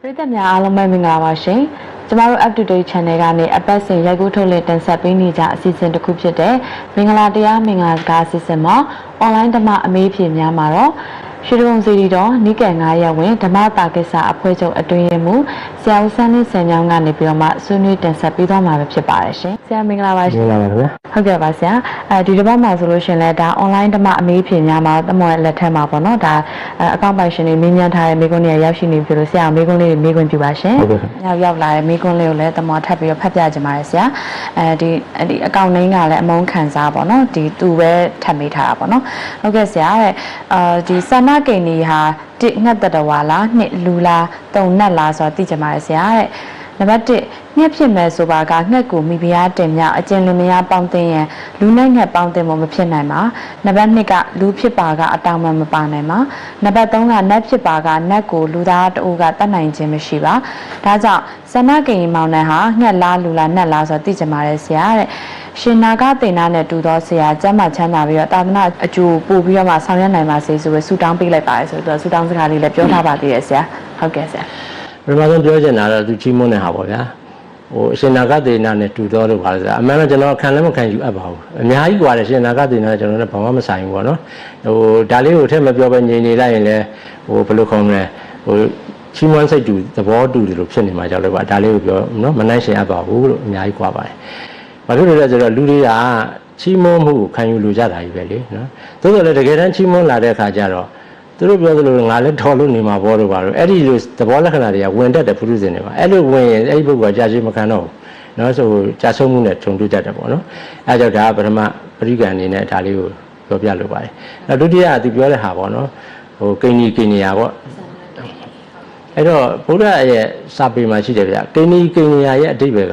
ပရိသတ်များအားလုံးပဲမင်္ဂလာပါရှင်ကျမတို့ up to date channel ကနေအပတ်စဉ်ရိုက်ကူးထုတ်လင်းတင်ဆက်ပေးနေကြအစီအစဉ်တစ်ခုဖြစ်တဲ့မင်္ဂလာတရားမင်္ဂလာစကားအစီအစဉ်မှာ online ဓမ္မအမေးဖြေများမှာတော့ရွှေဒုံစီရီတော်နိကယ်9ရက်ဝင်ဓမ္မတာကိစ္စအဖွဲ့ချုပ်အတွင်းရေးမှူးဆရာဦးစန်းလင်းစံညောင်းကနေပြီးတော့မှဆွေးနွေးတင်ဆက်ပေးသွားမှာပဲဖြစ်ပါတယ်ရှင် ဆရာမင်္ဂလာပါရှင်မင်္ဂလာပါခင်ဗျာဟုတ်ကဲ့ပါဆရာအဲဒီတစ်ပတ်မှာဆိုလို့ရှရင်လဲဒါ online ဓမ္မအမေးဖြေများမှာတမောရဲ့လက်ထက်မှာပေါ့နော်ဒါအကောင့်ပိုင်ရှင်တွေမြင်းမြန်းထားတဲ့မိကွန်းတွေရောက်ရှိနေပြီလို့ဆရာမိကွန်းလေးတွေမိကွန်းပြပါရှင်ဟုတ်ကဲ့ခင်ရောက်ရောက်လာတဲ့မိကွန်းလေးကိုလည်းတမောထပ်ပြီးတော့ဖတ်ပြကြပါရဆရာအဲဒီဒီအကောင့်လိန်းကလည်းအမုန်းခံစားပေါ့နော်ဒီသူပဲထပ်မိထားတာပေါ့နော်ဟုတ်ကဲ့ဆရာတဲ့အာဒီဆန္ဒကိန်းကြီးဟာတစ်ငှက်တတဝါလားနှစ်လူလားတုံနက်လားဆိုတာသိကြပါရဆရာတဲ့ နံပါတ်1ငှက်ဖြစ်မယ်ဆိုပါကငှက်ကိုမိဖုရားတင်မြအကျဉ်လင်မယားပေါင်းသိရင်လူနဲ့ငှက်ပေါင်းသိမှုမဖြစ်နိုင်ပါနံပါတ်2ကလူဖြစ်ပါကအတောင်မှမပါနိုင်ပါနံပါတ်3ကနတ်ဖြစ်ပါကနတ်ကိုလူသားတအိုးကတတ်နိုင်ခြင်းမရှိပါဒါကြောင့်ဇနကိန်မောင်နှံဟာငှက်လားလူလားနတ်လားဆိုတော့သိကြပါရဲ့ဆရာတဲ့ရှင်နာကတင်နာနဲ့တူသောဆရာကျမ်းမာချမ်းသာပြီးတော့တာသနာအကျိုးပို့ပြီးတော့မှဆောင်ရွက်နိုင်ပါစေဆိုပြီးဆုတောင်းပေးလိုက်ပါတယ်ဆိုတော့ဆုတောင်းစကားလေးလည်းပြောထားပါသေးတယ်ဆရာဟုတ်ကဲ့ဆရာ ပထမဆုံးပြောချင်တာတော့သူချီးမွမ်းတဲ့ဟာပေါ့ဗျာဟိုအရှင်နာဂသေနာနဲ့တူတော်လို့ပါလို့ဆိုတာအမှန်တော့ကျွန်တော်ခံလည်းမခံယူအပ်ပါဘူးအများကြီးကွာတယ်ရှင်နာဂသေနာကကျွန်တော်လည်းဘာမှမဆိုင်ဘူးပေါ့နော်ဟိုဒါလေးကိုထည့်မပြောပဲငြိမ်နေလိုက်ရင်လည်းဟိုဘယ်လိုခေါ်မလဲဟိုချီးမွမ်းစိတ်တူသဘောတူတယ်လို့ဖြစ်နေမှာကြောက်လို့ပါဒါလေးကိုပြောနော်မနိုင်ရှင်အပ်ပါဘူးလို့အများကြီးကွာပါတယ်ဘာဖြစ်လို့လဲဆိုတော့လူတွေကချီးမွမ်းမှုကိုခံယူလိုကြတာကြီးပဲလေနော်သို့တော်လည်းတကယ်တမ်းချီးမွမ်းလာတဲ့အခါကျတော့ သူတို့ပြောသလိုငါလည်းထော်လို့နေမှာဘောတော့ပါတော့အဲ့ဒီလိုသဘောလက္ခဏာတွေကဝင်တတ်တယ်ပုထုဇဉ်တွေပါအဲ့လိုဝင်ရင်အဲ့ဒီပုဂ္ဂိုလ်ကကြာရှည်မခံတော့ဘူးနော်ဆိုကြာဆုံးမှုနဲ့ခြုံတွေ့တတ်တယ်ပေါ့နော်အဲ့ကြောင့်ဒါကပထမပရိက္ခဏအနေနဲ့ဒါလေးကိုပြောပြလိုပါတယ်နောက်ဒုတိယကသူပြောတဲ့ဟာပေါ့နော်ဟိုကိန်းကြီးကိန်းညာပေါ့အဲ့တော့ဘုရားရဲ့စာပေမှာရှိတယ်ဗျကိန်းကြီးကိန်းညာရဲ့အဓိပ္ပာယ်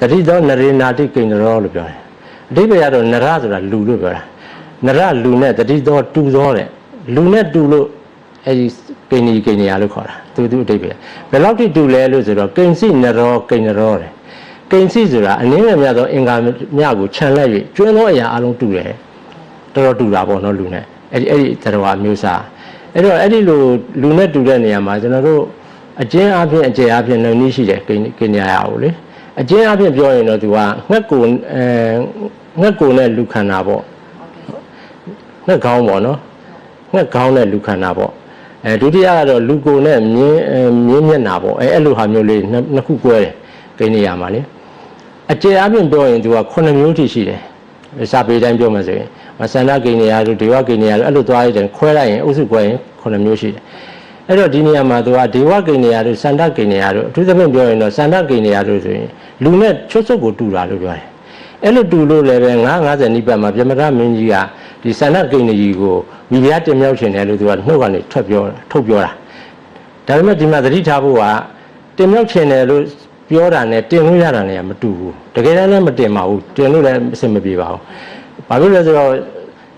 ကတတိသောနရေနာတိကိန်းရောလို့ပြောတယ်အဓိပ္ပာယ်ကတော့နရဆိုတာလူလို့ပြောတာနရလူနဲ့တတိသောတူသောတဲ့ လူနဲ့တူလို့အဲဒီကိန်းကြီးကိန်းကြီးရလို့ခေါ်တာသူသူအတိတ်ပဲဘယ်လောက်ထိတူလဲလို့ဆိုတော့ကိန်းစီနရောကိန်းရောတယ်ကိန်းစီဆိုတာအနည်းငယ်များသောအင်္ဂါမြကိုခြံလက်၍ကျွန်းသောအရာအလုံးတူတယ်တော်တော်တူတာပေါ့နော်လူနဲ့အဲ့ဒီအဲ့ဒီတရားမျိုးစားအဲ့တော့အဲ့ဒီလိုလူနဲ့တူတဲ့နေရာမှာကျွန်တော်တို့အကျဉ်းအပြင်အကျယ်အပြင်လည်းနည်းရှိတယ်ကိန်းကိန်းရရအောင်လေအကျဉ်းအပြင်ပြောရင်တော့သူကငှက်ကိုအဲငှက်ကိုနဲ့လူခန္ဓာပေါ့ငှက်ကောင်းပေါ့နော် ငှက်ကောင်းတဲ့လူခန္ဓာပေါ့အဲဒုတိယကတော့လူကိုယ်နဲ့မြင်းအဲမြင်းမျက်နာပေါ့အဲအဲ့လိုဟာမျိုးလေးနှစ်နှစ်ခု꿰တယ်ကိန်းနေရမှာလေအကျေအပြင်ပြောရင်သူက9မျိုးထိရှိတယ်စာပေတိုင်းပြောမှဆိုရင်မဆန္ဒကိန်းနေရတို့ဒေဝကိန်းနေရတို့အဲ့လိုသွားရတယ်ခွဲလိုက်ရင်အုပ်စု꿰ရင်9မျိုးရှိတယ်အဲ့တော့ဒီနေရာမှာသူကဒေဝကိန်းနေရတို့စန္ဒကိန်းနေရတို့အထူးသဖြင့်ပြောရင်တော့စန္ဒကိန်းနေရတို့ဆိုရင်လူနဲ့ချွတ်ဆုပ်ကိုတူတာလို့ပြောတယ်အဲ့လိုတူလို့လည်းပဲ950နိဗ္ဗာန်မှာပြမရမင်းကြီးက ဒီဆန္ဒကိန်းကြီးကိုမိဖုရားတင်မြောက်ခြင်းတယ်လို့သူကနှုတ်ကနေထွက်ပြောထုတ်ပြောတာဒါပေမဲ့ဒီမှာသတိထားဖို့ကတင်မြောက်ခြင်းတယ်လို့ပြောတာနဲ့တင်လို့ရတာနဲ့မတူဘူးတကယ်တမ်းလည်းမတင်ပါဘူးတင်လို့လည်းအဆင်မပြေပါဘူးဘာလို့လဲဆိုတော့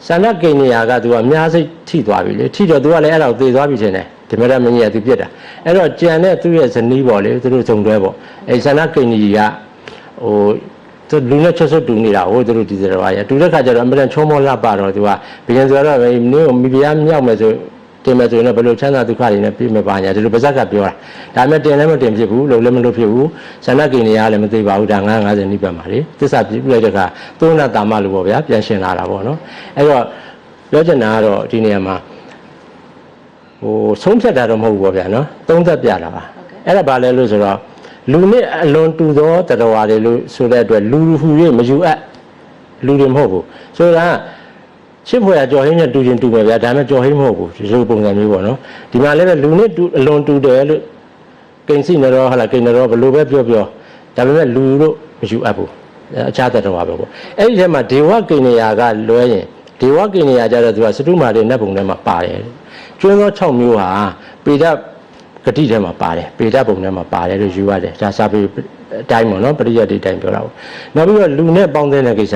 ဆန္ဒကိန်းကြီးကသူကအများစိတ်ထိသွားပြီလေထိတော့သူကလည်းအဲ့ဒါကိုသေသွားပြီခြင်းတယ်ဒီမရမင်းကြီးကသူပြစ်တာအဲ့တော့ကြံတဲ့သူ့ရဲ့ဇနီးပေါ့လေသူတို့ဇုံတွဲပေါ့အဲ့ဆန္ဒကိန်းကြီးကဟို သူလူနဲ့ချက်ဆွတ်တူနေတာဟိုသူတို့ဒီစရဝါရတူတဲ့ခါကျတော့အမှန်တန်ချုံမောလှပတော့သူကဘယင်ဆိုတော့မင်းကိုမိဖုရားမြောက်မယ်ဆိုတင်မယ်ဆိုရင်တော့ဘယ်လိုချမ်းသာဒုက္ခတွေနဲ့ပြည့်မပါညာဒီလိုပါဇက်ကပြောတာဒါပေမဲ့တင်လည်းမတင်ဖြစ်ဘူးလုံလည်းမလို့ဖြစ်ဘူးဇဏကိနေရလည်းမသိပါဘူးဒါ950နိဗ္ဗာန်ပါလေသစ္စာပြည့်ပြလိုက်တဲ့ခါသုံးနာတာမလို့ပေါ့ဗျာပြန်ရှင်လာတာပေါ့နော်အဲ့တော့ပြောချင်တာကတော့ဒီနေရာမှာဟိုဆုံးဖြတ်တာတော့မဟုတ်ဘူးပေါ့ဗျာနော်သုံးသက်ပြတာပါအဲ့ဒါဘာလဲလို့ဆိုတော့ လူနဲ့အလွန်တူသောတရားတွေလို့ဆိုတဲ့အတွက်လူဟူ၍မယူအပ်လူတွေမဟုတ်ဘူးဆိုတာချစ်ဖွယ်ကြော်ဟင်းနဲ့တူချင်းတူပဲဗျာဒါပေမဲ့ကြော်ဟင်းမဟုတ်ဘူးဒီလိုပုံစံမျိုးပေါ့နော်ဒီမှာလည်းပဲလူနဲ့တူအလွန်တူတယ်လို့ကိန်းစီနရောဟာလားကိန်းနရောဘယ်လိုပဲပြောပြောဒါပေမဲ့လူတို့မယူအပ်ဘူးအခြားတရားပဲပေါ့အဲ့ဒီထဲမှာဒေဝကိန်းနေရာကလွဲရင်ဒေဝကိန်းနေရာကြတော့သူကစတုမာတွေနတ်ဘုံထဲမှာပါတယ်ကျွန်းသော6မျိုးဟာပေဒ ဂတိထဲမှာပါတယ်ပေဒပုံထဲမှာပါတယ်လို့ယူရတယ်ဒါစာပေအတိုင်းပေါ့နော်ပရိယတ်တွေအတိုင်းပြောတာပေါ့နောက်ပြီးတော့လူနဲ့ပေါင်းတဲ့ကိစ္စ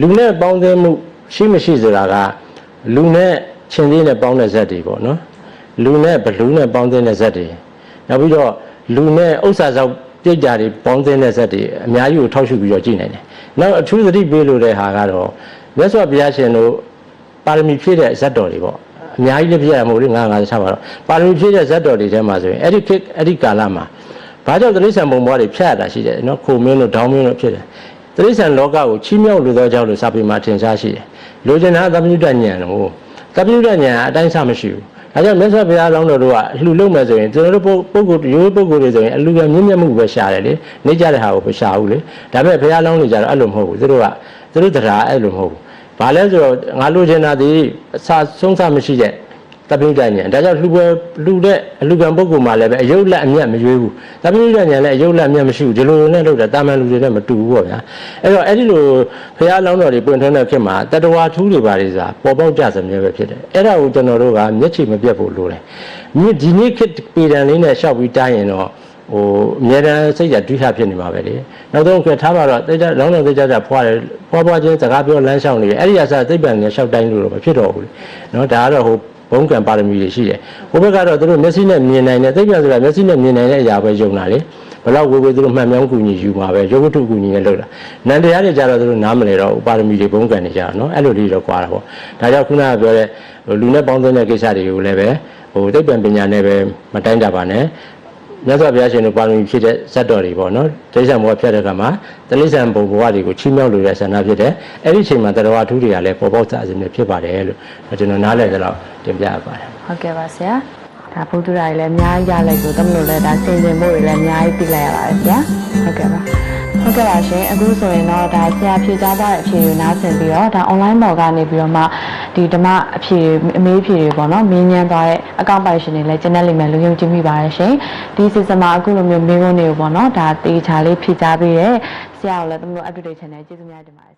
လူနဲ့ပေါင်းတဲ့မှုရှိမရှိဆိုတာကလူနဲ့ချင်းသေးနဲ့ပေါင်းတဲ့ဇက်တွေပေါ့နော်လူနဲ့ဘလူနဲ့ပေါင်းတဲ့ဇက်တွေနောက်ပြီးတော့လူနဲ့ဥစ္စာဆောက်ပြိတ္တာတွေပေါင်းတဲ့ဇက်တွေအများကြီးကိုထောက်ရှုပြီးတော့ကြည့်နိုင်တယ်နောက်အထူးသတိပေးလို့တဲ့ဟာကတော့မြတ်စွာဘုရားရှင်တို့ပါရမီဖြည့်တဲ့ဇတ်တော်တွေပေါ့ အများကြီးလည်းပြရမဟုတ်လေငါငါဆက်ပါတော့ပါရမီဖြည့်တဲ့ဇတ်တော်တွေထဲမှာဆိုရင်အဲ့ဒီခေတ်အဲ့ဒီကာလမှာဘာကြောင့်တိရစ္ဆာန်ပုံပွားတွေဖြတ်ရတာရှိတယ်နော်ခိုမင်းတို့ဒေါင်းမင်းတို့ဖြစ်တယ်တိရစ္ဆာန်လောကကိုချီးမြှောက်လို့သောကြောင့်လို့စာပေမှာထင်ရှားရှိတယ်လိုချင်တာသဗ္ဗညုတဉာဏ်လို့သဗ္ဗညုတဉာဏ်အတိုင်းစမရှိဘူးဒါကြောင့်မြတ်စွာဘုရားလောင်းတော်တို့ကလှူလုံးမယ်ဆိုရင်ကျွန်တော်တို့ပုဂ္ဂိုလ်ရိုးပုဂ္ဂိုလ်တွေဆိုရင်အလူကမြင့်မြတ်မှုပဲရှာတယ်လေနေကြတဲ့ဟာကိုပဲရှာဘူးလေဒါပေမဲ့ဘုရားလောင်းနေကြတော့အဲ့လိုမဟုတ်ဘူးသူတို့ကသူတို့တရားအဲ့လိုမဟုတ်ဘူး ဘာလဲဆိုတော့ငါလိုချင်တာဒီအစာဆုံးစမရှိတဲ့တပိဋကဉာဏ်ဒါကြောင့်လှူပွဲလှူတဲ့အလူကံပုဂ္ဂိုလ်မှလည်းပဲအယုတ်လက်အမျက်မရွေးဘူးတပိဋကဉာဏ်လည်းအယုတ်လက်အမျက်မရှိဘူးဒီလိုနဲ့လုပ်တာတာမန်လူတွေနဲ့မတူဘူးပေါ့ဗျာအဲ့တော့အဲ့ဒီလိုဘုရားလောင်းတော်တွေပွင့်ထွန်းတဲ့ဖြစ်မှာတတဝါထူးတွေပါလေစားပေါ်ပေါက်ကြစမြဲပဲဖြစ်တယ်အဲ့ဒါကိုကျွန်တော်တို့ကမျက်ခြေမပြတ်ဖို့လိုတယ်မြင့်ဒီနေ့ခေတ်ပေတံလေးနဲ့ရှောက်ပြီးတိုင်းရင်တော့ ဟိုအများတန်းစိတ်ဓာတ်တွေးခဖြစ်နေမှာပဲလေနောက်ဆုံးကထားပါတော့တိတ်လောင်းတော်တိတ်ကြကြဖွာတယ်ဖွာဖွာချင်းစကားပြောလမ်းလျှောက်နေတယ်အဲ့ဒီအစားသိပ္ပံနဲ့ရှောက်တိုင်းလို့တော့မဖြစ်တော့ဘူးလေနော်ဒါကတော့ဟိုဘုံကံပါရမီတွေရှိတယ်ဟိုဘက်ကတော့သူတို့မျက်စိနဲ့မြင်နိုင်တယ်သိပ္ပံဆိုတာမျက်စိနဲ့မြင်နိုင်တဲ့အရာပဲယုံတာလေဘယ်တော့ဝေဝေသူတို့မှန်မြောင်းကူညီယူမှာပဲယောဂထုကူညီနဲ့လုပ်တာနန္တရားတွေကြတော့သူတို့နားမလဲတော့ပါရမီတွေဘုံကံနေကြတာနော်အဲ့လိုလေးတော့ကွာတာပေါ့ဒါကြောင့်ခုနကပြောတဲ့ဟိုလူနဲ့ပေါင်းသင်းတဲ့ကိစ္စတွေကိုလည်းပဲဟိုသိပ္ပံပညာနဲ့ပဲမတိုင်းတာပါနဲ့ မြတ်စွာဘုရားရှင်တို့ပါရမီဖြစ်တဲ့ဇတ်တော်တွေပေါ့နော်တိဋ္ဌံဘောဖြတ်တဲ့ကမှာတိဋ္ဌံဘုံဘဝတွေကိုချီးမြှောက်လို့ရဆန္ဒဖြစ်တယ်အဲ့ဒီအချိန်မှာတရားထူးတွေကလည်းပေါ်ပေါက်ကြခြင်းဖြစ်ပါတယ်လို့ကျွန်တော်နားလည်ကြတော့တင်ပြရပါတယ်ဟုတ်ကဲ့ပါဆရာဒါဘုဒ္ဓရာကြီးလည်းအများကြီးရလိုက်ဆိုတမလို့လည်းဒါစင်စင်ဖို့တွေလည်းအများကြီးပြလိုက်ရပါတယ်ဆရာဟုတ်ကဲ့ပါ ဟုတ်ကဲ့ပါရှင်အခုဆိုရင်တော့ဒါဆရာဖြေကြားသွားတဲ့အဖြေကိုနားဆင်ပြီးတော့ဒါ online ပေါ်ကနေပြီးတော့မှဒီဓမ္မအဖြေအမေးဖြေတွေပေါ့နော်မင်းညမ်းသွားတဲ့အကောင့်ပိုင်ရှင်တွေလည်းကျင်းတဲ့လိမ့်မယ်လို့ယုံကြည်မိပါတယ်ရှင်ဒီစီစဉ်မှာအခုလိုမျိုးမေးခွန်းတွေကိုပေါ့နော်ဒါတေချာလေးဖြေကြားပေးတဲ့ဆရာကိုလည်းတမလို့ up to date channel ကျေးဇူးများတင်ပါတယ်ဆရာ